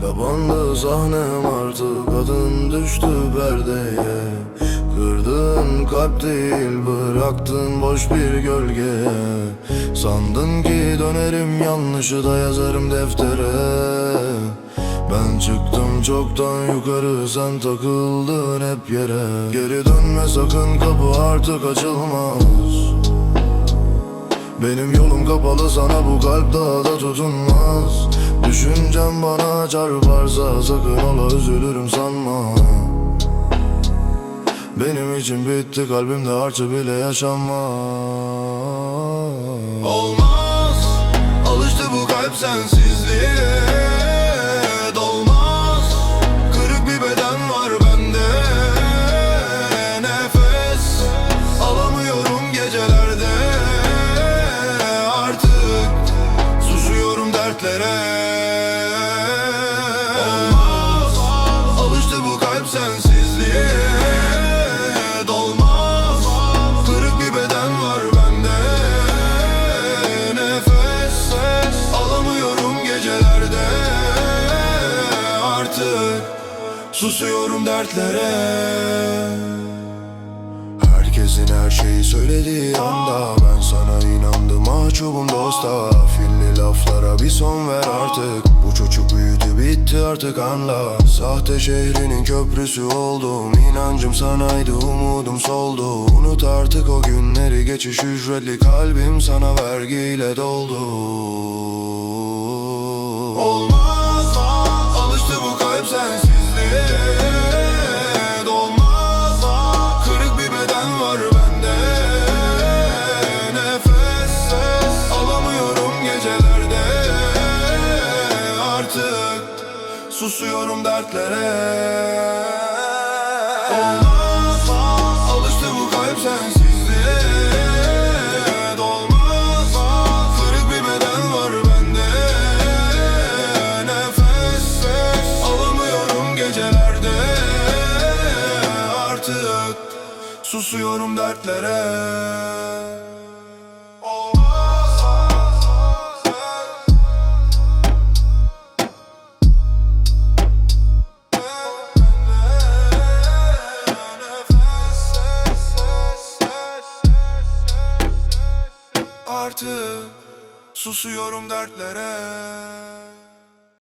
Kapandı sahnem artık Adın düştü perdeye. Kırdın kalp değil Bıraktın boş bir gölge Sandın ki dönerim Yanlışı da yazarım deftere. Ben çıktım çoktan yukarı Sen takıldın hep yere. Geri dönme sakın kapı artık açılmaz benim yolum kapalı sana bu kalp daha da tutunmaz. Düşüncem bana çarparsa sakın ola üzülürüm sanma. Benim için bitti kalbimde harçı bile yaşanmaz. Olmaz Alıştı bu kalp sensizliğe Dertlere. Olmaz Alıştı bu kalp sensizliğe. Dolmaz. Kırık bir beden var bende. Nefes Alamıyorum gecelerde. Artık Susuyorum dertlere. Herkesin her şeyi söylediği anda Ben sana inandım. Mahcubum dosta. Filli laflara bir son ver artık. Bu çocuk büyüdü bitti artık anla. Sahte şehrinin köprüsü oldum. İnancım sanaydı umudum soldu. Unut artık o günleri geçiş ücretli Kalbim sana vergiyle doldu Susuyorum dertlere. Olmaz Alıştı bu kalp sensizliğe. Dolmaz Kırık bir beden var bende. Nefes Alamıyorum gecelerde. Artık Susuyorum dertlere Artık susuyorum dertlere